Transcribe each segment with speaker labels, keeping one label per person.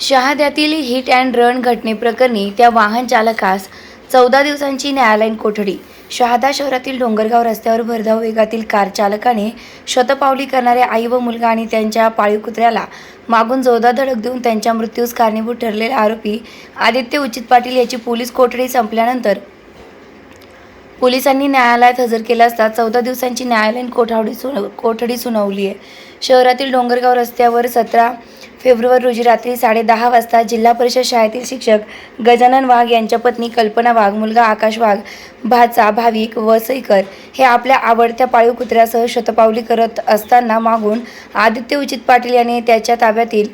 Speaker 1: शहाद्यातील hit and run घटनेप्रकरणी त्या वाहन चालकास चौदा दिवसांची न्यायालयीन कोठडी. शहादा शहरातील डोंगरगाव रस्त्यावर भरधाव वेगातील कार चालकाने शतपावली करणाऱ्या आई व मुलगा आणि त्यांच्या पाळीव कुत्र्याला मागून जोरदार धडक देऊन त्यांच्या मृत्यूस कारणीभूत ठरलेला आरोपी आदित्य उचित पाटील याची पोलीस कोठडी संपल्यानंतर पोलिसांनी न्यायालयात हजर केला असता चौदा दिवसांची न्यायालयीन कोठावडी सुन कोठडी सुनावली आहे. शहरातील डोंगरगाव रस्त्यावर सतरा फेब्रुवारी रोजी रात्री साडेदहा वाजता जिल्हा परिषद शाळेतील शिक्षक गजानन वाघ यांच्या पत्नी कल्पना वाघ मुलगा आकाश वाघ भाचा भाविक व सईकर हे आपल्या आवडत्या पाळीव कुत्र्यासह शतपावली करत असताना मागून आदित्य उचित पाटील याने त्याच्या ताब्यातील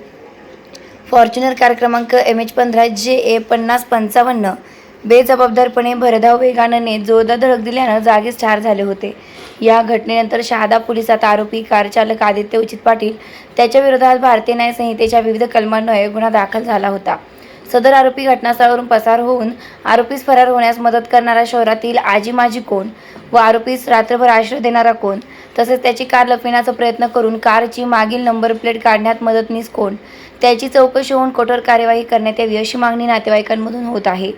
Speaker 1: फॉर्च्युनर कार क्रमांक एम एच पंधरा जे ए पन्नास पंचावन्न बेजबाबदारपणे भरधाव वेगानं जोरदार धडक दिल्यानं जागीच ठार झाले होते. या घटनेनंतर शहादा पोलिसात आरोपी कारचालक आदित्य उचित पाटील त्याच्या विरोधात भारतीय न्याय संहितेच्या विविध कलमान्वये गुन्हा दाखल झाला होता. सदर आरोपी घटनास्थळावरून पसार होऊन आरोपीस फरार होण्यास मदत करणारा शहरातील आजी माजी कोण व आरोपीस रात्रभर आश्रय देणारा कोण तसेच त्याची कार लपविण्याचा प्रयत्न करून कारची मागील नंबर प्लेट काढण्यात मदतनीस कोण त्याची चौकशी होऊन कठोर कार्यवाही करण्यात यावी अशी मागणी नातेवाईकांमधून होत आहे.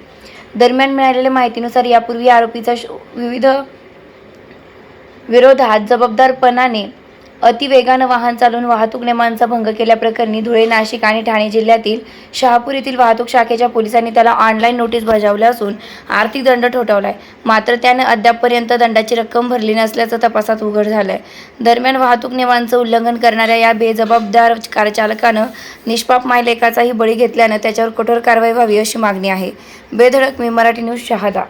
Speaker 1: दरम्यान मिळालेल्या माहितीनुसार यापूर्वी आरोपीचा श- विविध विरोधात जबाबदारपणाने अतिवेगानं वाहन चालवून वाहतूक नियमांचा भंग केल्याप्रकरणी धुळे नाशिक आणि ठाणे जिल्ह्यातील शहापूर येथील वाहतूक शाखेच्या पोलिसांनी त्याला ऑनलाईन नोटीस बजावल्या असून आर्थिक दंड ठोठावला आहे मात्र त्याने अद्यापपर्यंत दंडाची रक्कम भरली नसल्याचं तपासात उघड झालं आहे दरम्यान वाहतूक नियमांचं उल्लंघन करणाऱ्या या बेजबाबदार कारचालकानं निष्पाप मायलेकाचाही बळी घेतल्यानं त्याच्यावर कठोर कारवाई व्हावी अशी मागणी आहे. बेधडक मी मराठी न्यूज शहादा.